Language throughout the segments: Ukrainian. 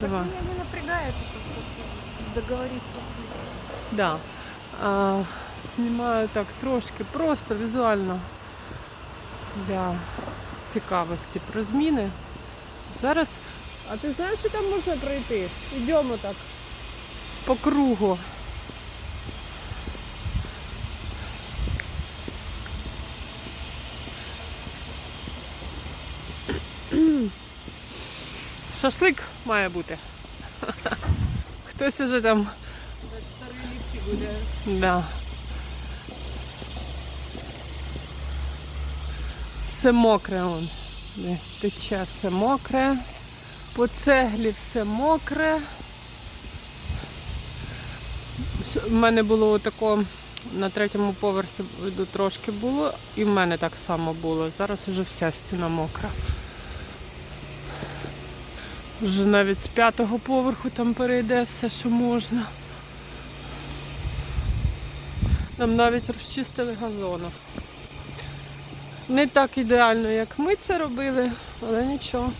Так меня не напрягает это, договориться с ним. Да. А, знімаю так трошки просто візуально для цікавості про зміни. Зараз. А ти знаєш, що там можна пройти? Йдемо так по кругу. Шашлик має бути. Хтось уже там. Да. Все мокре он. Тече все мокре. По цеглі все мокре. В мене було отако на третьому поверсі трошки було, і в мене так само було. Зараз уже вся стіна мокра. Вже навіть з п'ятого поверху там перейде все, що можна. Нам навіть розчистили газону. Не так ідеально, як ми це робили, але нічого.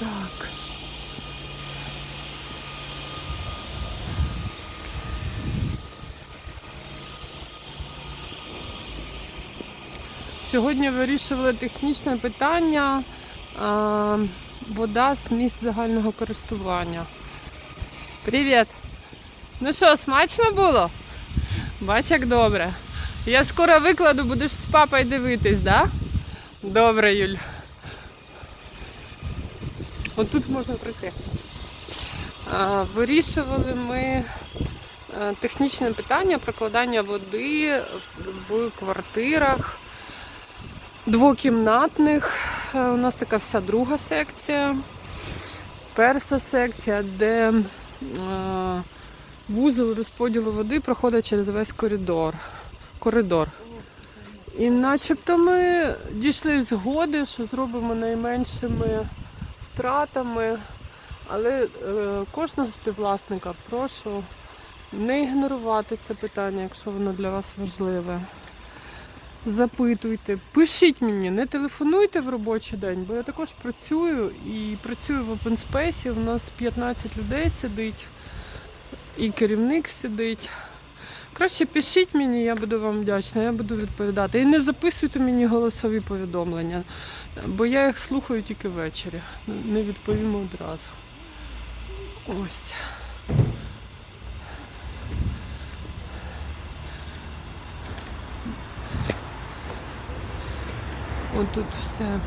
Так. Сьогодні вирішували технічне питання вода з місць загального користування. Привіт! Ну що, смачно було? Бач, як добре. Я скоро викладу, будеш з папою дивитись, да? Добре, Юль. Отут можна пройти. А, вирішували ми е, технічне питання прокладання води в квартирах двокімнатних. Е, У нас така вся друга секція. Перша секція, де е, вузол розподілу води проходить через весь коридор. коридор. І начебто ми дійшли згоди, що зробимо найменшими втратами. Але е, кожного співвласника прошу не ігнорувати це питання, якщо воно для вас важливе запитуйте, пишіть мені, не телефонуйте в робочий день, бо я також працюю і працюю в open space, У нас 15 людей сидить, і керівник сидить. Краще пишіть мені, я буду вам вдячна, я буду відповідати. І не записуйте мені голосові повідомлення, бо я їх слухаю тільки ввечері. Не відповім одразу. Ось. Отут все.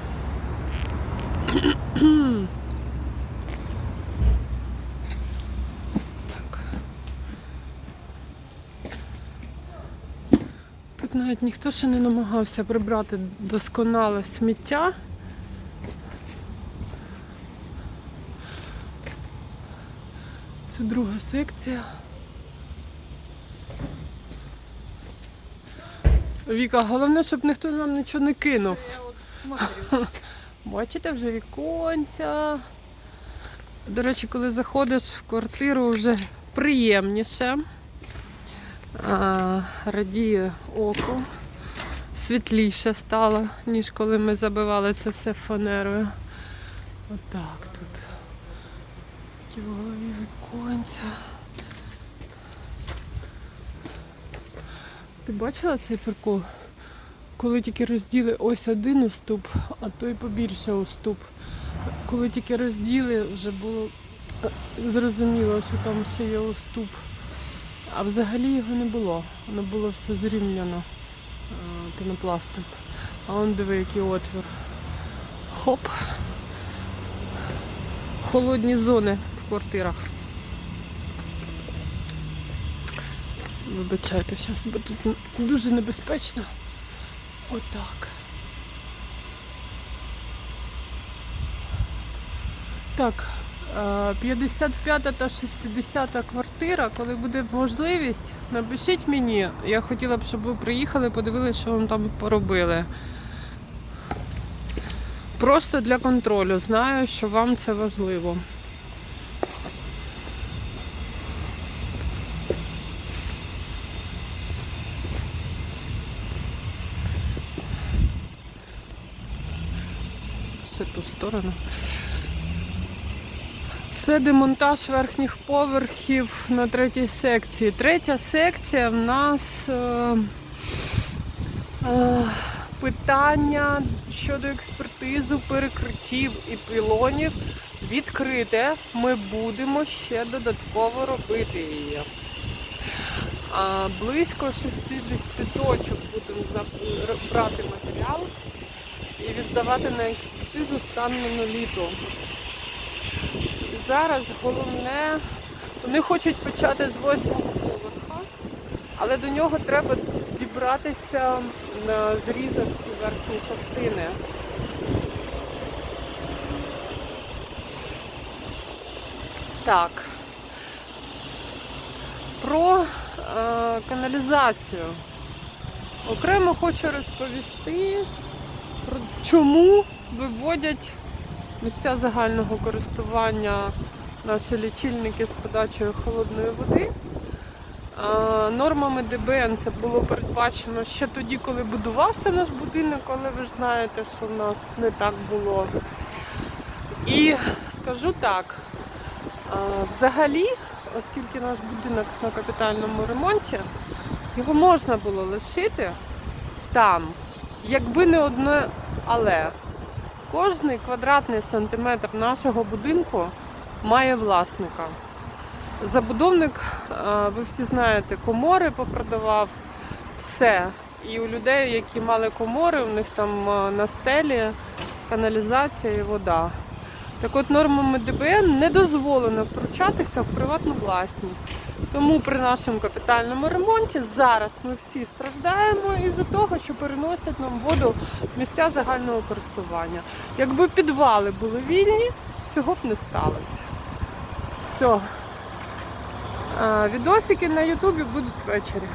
Так. Тут навіть ніхто ще не намагався прибрати досконале сміття. Це друга секція. Віка, головне, щоб ніхто нам нічого не кинув. Смотрю. Бачите, вже віконця. До речі, коли заходиш в квартиру, вже приємніше. А, радіє око. Світліше стало, ніж коли ми забивали це все фанерою. Отак тут. Такі в голові віконця. Ти бачила цей прикол? Коли тільки розділи ось один уступ, а той побільше уступ. Коли тільки розділи, вже було е, зрозуміло, що там ще є уступ. А взагалі його не було. Воно було все зрівняно е, пінопластом. А он диви, який отвір. Хоп. Холодні зони в квартирах. Вибачайте, зараз, бо тут дуже небезпечно. Отак. Так, е, 55 та 60 квартира, коли буде можливість, напишіть мені. Я хотіла б, щоб ви приїхали, подивилися, що вам там поробили. Просто для контролю. Знаю, що вам це важливо. це ту сторону. Це демонтаж верхніх поверхів на третій секції. Третя секція в нас е, е, питання щодо експертизу перекриттів і пілонів відкрите. Ми будемо ще додатково робити її. Близько 60 точок будемо брати матеріал і віддавати на експертизу стан моноліту. І зараз головне, вони хочуть почати з восьмого поверха, але до нього треба дібратися на зрізок верхньої частини. Так. Про е, каналізацію. Окремо хочу розповісти, чому виводять місця загального користування наші лічильники з подачею холодної води. Нормами ДБН це було передбачено ще тоді, коли будувався наш будинок, але ви ж знаєте, що в нас не так було. І скажу так, взагалі, оскільки наш будинок на капітальному ремонті, його можна було лишити там, якби не одне але. Кожний квадратний сантиметр нашого будинку має власника. Забудовник, ви всі знаєте, комори попродавав все. І у людей, які мали комори, у них там а, на стелі каналізація і вода. Так от нормами ДБН не дозволено втручатися в приватну власність. Тому при нашому капітальному ремонті зараз ми всі страждаємо із-за того, що переносять нам воду в місця загального користування. Якби підвали були вільні, цього б не сталося. Все. Відосики на Ютубі будуть ввечері.